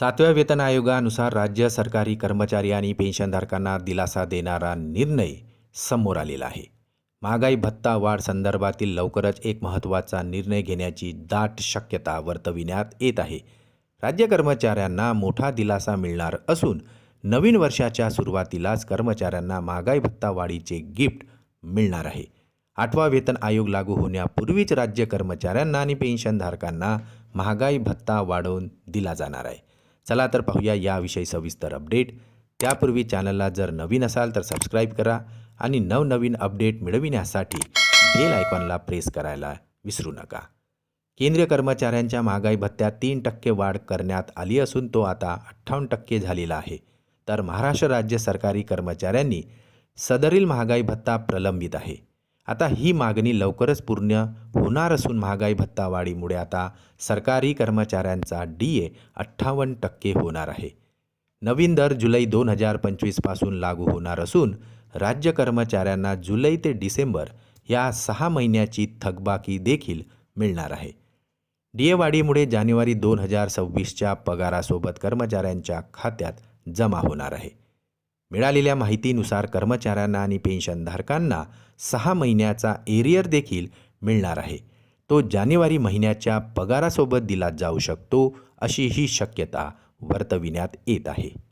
सातव्या वेतन आयोगानुसार राज्य सरकारी कर्मचारी आणि पेन्शनधारकांना दिलासा देणारा निर्णय समोर आलेला आहे. महागाई भत्ता वाढ संदर्भातील लवकरच एक महत्त्वाचा निर्णय घेण्याची दाट शक्यता वर्तविण्यात येत आहे. राज्य कर्मचाऱ्यांना मोठा दिलासा मिळणार असून नवीन वर्षाच्या सुरुवातीलाच कर्मचाऱ्यांना महागाई भत्ता वाढीचे गिफ्ट मिळणार आहे. आठवा वेतन आयोग लागू होण्यापूर्वीच राज्य कर्मचाऱ्यांना आणि पेन्शनधारकांना महागाई भत्ता वाढवून दिला जाणार आहे. चला तर पाहूया याविषयी सविस्तर अपडेट त्यापूर्वी चॅनलला जर नवीन असाल तर सबस्क्राईब करा आणि नवनवीन अपडेट मिळविण्यासाठी बेल आयकॉनला प्रेस करायला विसरू नका. केंद्रीय कर्मचाऱ्यांच्या महागाई भत्त्यात तीन टक्के वाढ करण्यात आली असून तो आता अठ्ठावन्न टक्के झालेला आहे. तर महाराष्ट्र राज्य सरकारी कर्मचाऱ्यांनी सदरील महागाई भत्ता प्रलंबित आहे. आता ही मागणी लवकरच पूर्ण होणार असून महागाई भत्ता वाढीमुळे आता सरकारी कर्मचाऱ्यांचा डी ए अठ्ठावन्न टक्के होणार आहे. नवीन दर जुलै दोन हजार पंचवीसपासून लागू होणार असून राज्य कर्मचाऱ्यांना जुलै ते डिसेंबर या सहा महिन्याची थकबाकी देखील मिळणार आहे. डी ए वाढीमुळे जानेवारी दोन हजार सव्वीसच्या पगारासोबत कर्मचाऱ्यांच्या खात्यात जमा होणार आहे. मिळालेल्या माहितीनुसार कर्मचाऱ्यांना आणि पेन्शनधारकांना सहा महिन्याचा एरियर देखील मिळणार आहे. तो जानेवारी महिन्याच्या पगारासोबत दिला जाऊ शकतो अशी ही शक्यता वर्तविण्यात येत आहे.